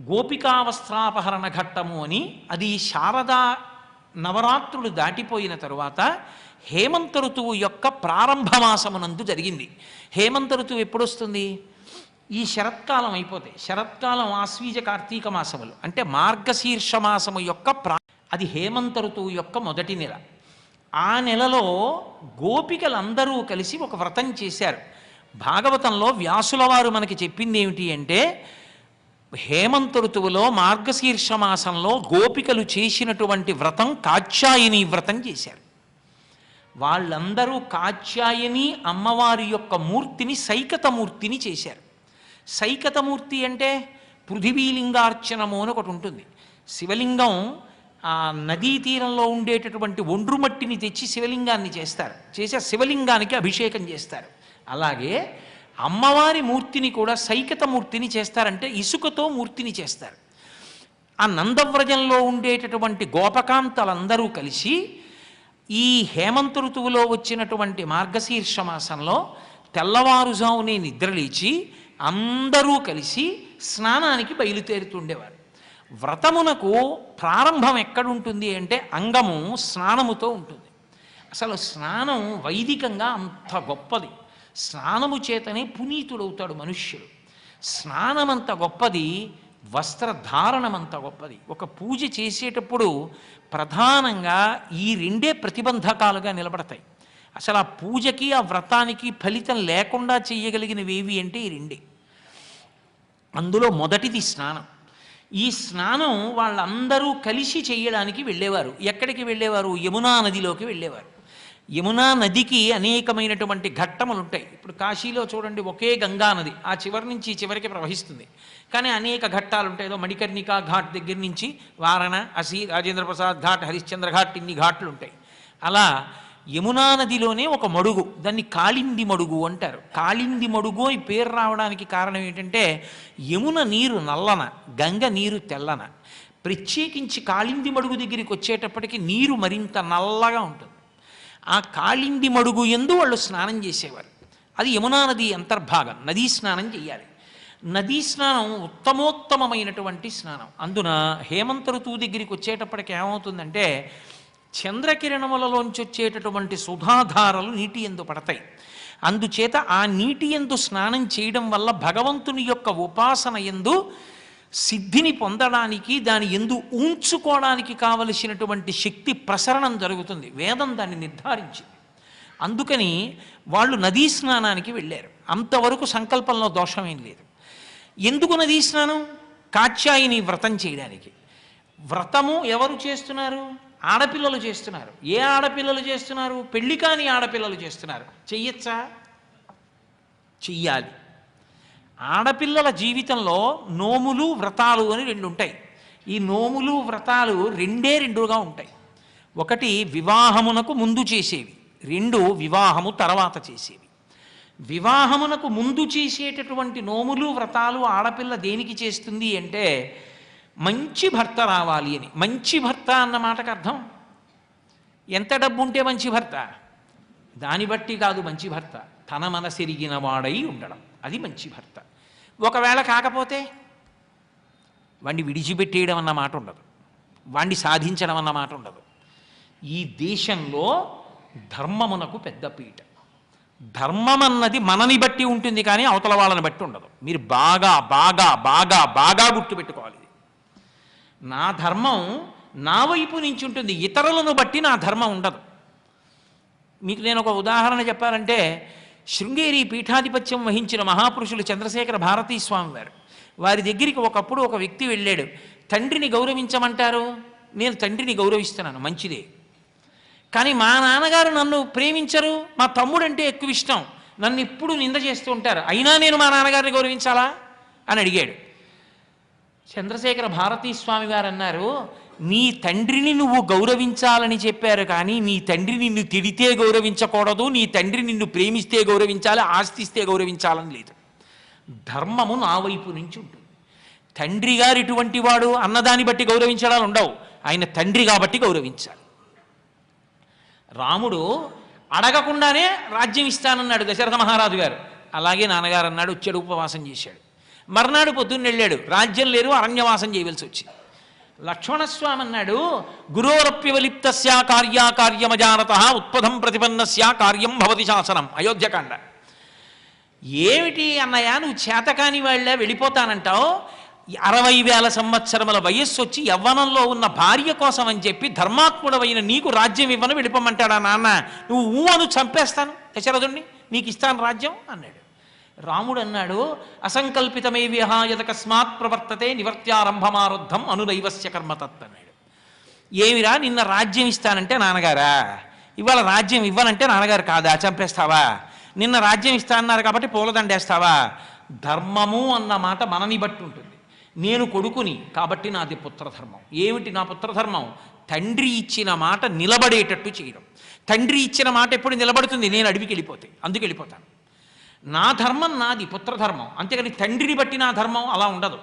గోపికావస్త్రాపహరణ ఘట్టము అని అది శారదా నవరాత్రులు దాటిపోయిన తరువాత హేమంత ఋతువు యొక్క ప్రారంభమాసమునందు జరిగింది. హేమంత ఋతువు ఎప్పుడు వస్తుంది ఈ శరత్కాలం అయిపోతే. శరత్కాలం ఆశ్వీజ కార్తీక మాసములు. అంటే మార్గశీర్ష మాసము యొక్క ప్రా అది హేమంత ఋతువు యొక్క మొదటి నెల. ఆ నెలలో గోపికలందరూ కలిసి ఒక వ్రతం చేశారు. భాగవతంలో వ్యాసుల వారు మనకి చెప్పింది ఏమిటి అంటే హేమంత ఋతువులో మార్గశీర్ష మాసంలో గోపికలు చేసినటువంటి వ్రతం కాత్యాయని వ్రతం చేశారు. వాళ్ళందరూ కాత్యాయని అమ్మవారి యొక్క మూర్తిని సైకతమూర్తిని చేశారు. సైకతమూర్తి అంటే పృథివీలింగార్చనము అని ఒకటి ఉంటుంది. శివలింగం ఆ నదీ తీరంలో ఉండేటటువంటి ఒండ్రుమట్టిని తెచ్చి శివలింగాన్ని చేస్తారు. చేసి శివలింగానికి అభిషేకం చేస్తారు. అలాగే అమ్మవారి మూర్తిని కూడా సైకత మూర్తిని చేస్తారంటే ఇసుకతో మూర్తిని చేస్తారు. ఆ నందవ్రజంలో ఉండేటటువంటి గోపకాంతలందరూ కలిసి ఈ హేమంత ఋతువులో వచ్చినటువంటి మార్గశీర్ష మాసంలో తెల్లవారుజామునే నిద్రలేచి అందరూ కలిసి స్నానానికి బయలుదేరుతుండేవారు. వ్రతమునకు ప్రారంభం ఎక్కడుంటుంది అంటే అంగము స్నానముతో ఉంటుంది. అసలు స్నానం వైదికంగా అంత గొప్పది. స్నానము చేతనే పునీతుడవుతాడు మనుష్యుడు. స్నానం అంత గొప్పది వస్త్రధారణమంత గొప్పది. ఒక పూజ చేసేటప్పుడు ప్రధానంగా ఈ రెండే ప్రతిబంధకాలుగా నిలబడతాయి. అసలు ఆ పూజకి ఆ వ్రతానికి ఫలితం లేకుండా చేయగలిగినవి ఏవి అంటే ఈ రెండే. అందులో మొదటిది స్నానం. ఈ స్నానం వాళ్ళందరూ కలిసి చేయడానికి వెళ్ళేవారు. ఎక్కడికి వెళ్ళేవారు? యమునా నదిలోకి వెళ్ళేవారు. యమునా నదికి అనేకమైనటువంటి ఘట్టములు ఉంటాయి ఇప్పుడు కాశీలో చూడండి ఒకే గంగా నది ఆ చివరి నుంచి ఈ చివరికి ప్రవహిస్తుంది. కానీ అనేక ఘట్టాలు ఉంటాయి ఏదో మణికర్ణికా ఘాట్ దగ్గర నుంచి వారణ అసి రాజేంద్ర ప్రసాద్ ఘాట్ హరిశ్చంద్ర ఘాట్ ఇన్ని ఘాట్లు ఉంటాయి అలా యమునా నదిలోనే ఒక మడుగు దాన్ని కాళింది మడుగు అంటారు. కాళింది మడుగు ఈ పేరు రావడానికి కారణం ఏంటంటే యమున నీరు నల్లన గంగ నీరు తెల్లన. ప్రత్యేకించి కాళింది మడుగు దగ్గరికి వచ్చేటప్పటికి నీరు మరింత నల్లగా ఉంటుంది. ఆ కాళింది మడుగు ఎందు వాళ్ళు స్నానం చేసేవారు. అది యమునా నది అంతర్భాగం. నదీ స్నానం చేయాలి నదీ స్నానం ఉత్తమోత్తమమైనటువంటి స్నానం. అందున హేమంత ఋతువు దగ్గరికి వచ్చేటప్పటికి ఏమవుతుందంటే చంద్రకిరణములలోంచి వచ్చేటటువంటి సుధాధారలు నీటి ఎందు పడతాయి. అందుచేత ఆ నీటి ఎందు స్నానం చేయడం వల్ల భగవంతుని యొక్క ఉపాసన ఎందు సిద్ధిని పొందడానికి దాని ఎందు ఉంచుకోవడానికి కావలసినటువంటి శక్తి ప్రసరణం జరుగుతుంది. వేదం దాన్ని నిర్ధారించింది. అందుకని వాళ్ళు నదీ స్నానానికి వెళ్ళారు. అంతవరకు సంకల్పంలో దోషమేం లేదు. ఎందుకు నదీ స్నానం? కాత్యాయిని వ్రతం చేయడానికి. వ్రతము ఎవరు చేస్తున్నారు? ఆడపిల్లలు చేస్తున్నారు. ఏ ఆడపిల్లలు చేస్తున్నారు? పెళ్ళి కాని ఆడపిల్లలు చేస్తున్నారు. చెయ్యొచ్చా? చెయ్యాలి. ఆడపిల్లల జీవితంలో నోములు వ్రతాలు అని రెండు ఉంటాయి ఈ నోములు వ్రతాలు రెండే రెండుగా ఉంటాయి. ఒకటి వివాహమునకు ముందు చేసేవి రెండు వివాహము తర్వాత చేసేవి. వివాహమునకు ముందు చేసేటటువంటి నోములు వ్రతాలు ఆడపిల్ల దేనికి చేస్తుంది అంటే మంచి భర్త రావాలి అని. మంచి భర్త అన్న మాటకు అర్థం? ఎంత డబ్బు ఉంటే మంచి భర్త? దాన్ని బట్టి కాదు మంచి భర్త. తన మనసెరిగిన వాడై ఉండడం. అది మంచి భర్త. ఒకవేళ కాకపోతే వాణ్ణి విడిచిపెట్టేయడం అన్న మాట ఉండదు. వాణ్ణి సాధించడం అన్న మాట ఉండదు. ఈ దేశంలో ధర్మమునకు పెద్ద పీట. ధర్మం అన్నది మనని బట్టి ఉంటుంది కానీ అవతల వాళ్ళని బట్టి ఉండదు. మీరు బాగా బాగా బాగా బాగా గుర్తుపెట్టుకోవాలి నా ధర్మం నా వైపు నుంచి ఉంటుంది. ఇతరులను బట్టి నా ధర్మం ఉండదు. మీకు నేను ఒక ఉదాహరణ చెప్పాలంటే శృంగేరి పీఠాధిపత్యం వహించిన మహాపురుషులు చంద్రశేఖర భారతీ స్వామి వారు. వారి దగ్గరికి ఒకప్పుడు ఒక వ్యక్తి వెళ్ళాడు. తండ్రిని గౌరవించమంటారు? నేను తండ్రిని గౌరవిస్తున్నాను. మంచిదే. కానీ మా నాన్నగారు నన్ను ప్రేమించరు. మా తమ్ముడంటే ఎక్కువ ఇష్టం. నన్ను ఇప్పుడు నింద చేస్తూ ఉంటారు. అయినా నేను మా నాన్నగారిని గౌరవించాలా? అని అడిగాడు. చంద్రశేఖర భారతీ స్వామి గారు అన్నారు నీ తండ్రిని నువ్వు గౌరవించాలని చెప్పారు కానీ నీ తండ్రి నిన్ను తిడితే గౌరవించకూడదు నీ తండ్రి నిన్ను ప్రేమిస్తే గౌరవించాలి ఆస్తిస్తే గౌరవించాలని లేదు. ధర్మము నా వైపు నుంచి ఉంటుంది. తండ్రి గారు ఇటువంటి వాడు అన్నదాన్ని బట్టి గౌరవించడాలు ఉండవు. ఆయన తండ్రి కాబట్టి గౌరవించాలి. రాముడు అడగకుండానే రాజ్యం ఇస్తానన్నాడు దశరథ మహారాజు గారు. అలాగే నాన్నగారు అన్నాడు వచ్చాడు ఉపవాసం చేశాడు. మర్నాడు పొద్దున్న వెళ్ళాడు. రాజ్యం లేరు అరణ్యవాసం చేయవలసి వచ్చింది. లక్ష్మణస్వామి అన్నాడు గురోరప్యవలిప్తస్యా కార్యాకార్యమజానత ఉత్పథం ప్రతిపన్నస్యా కార్యం భవతి శాసనం అయోధ్యకాండ. ఏమిటి అన్నయ్య నువ్వు చేతకాని వాళ్ళ వెళ్ళిపోతానంటావు? అరవై వేల సంవత్సరముల వయస్సు వచ్చి యవ్వనంలో ఉన్న భార్య కోసం అని చెప్పి ధర్మాత్ముడవైన నీకు రాజ్యం ఇవ్వను వెళ్ళిపోమంటాడా నాన్న? నువ్వు ఊ అను చంపేస్తాను దశరథుణ్ణి నీకు ఇస్తాను రాజ్యం అన్నాడు. రాముడు అన్నాడు అసంకల్పితమే విహాయతకస్మాత్ ప్రవర్తతే నివర్త్యారంభమారుద్ధం అనుదైవస్య కర్మతత్ అన్నాడు ఏమిరా నిన్న రాజ్యం ఇస్తానంటే నాన్నగారా? ఇవాళ రాజ్యం ఇవ్వనంటే నాన్నగారు కాదా? చంపేస్తావా? నిన్న రాజ్యం ఇస్తా అన్నారు కాబట్టి పూలదండేస్తావా ధర్మము అన్న మాట మనని బట్టి ఉంటుంది. నేను కొడుకుని కాబట్టి నాది పుత్రధర్మం. ఏమిటి నా పుత్రధర్మం? తండ్రి ఇచ్చిన మాట నిలబడేటట్టు చేయడం. తండ్రి ఇచ్చిన మాట ఎప్పుడు నిలబడుతుంది? నేను అడవికి వెళ్ళిపోతే అందుకు వెళ్ళిపోతాను. నా ధర్మం నాది పుత్రధర్మం. అంతేగాని తండ్రిని బట్టి నా ధర్మం అలా ఉండదు.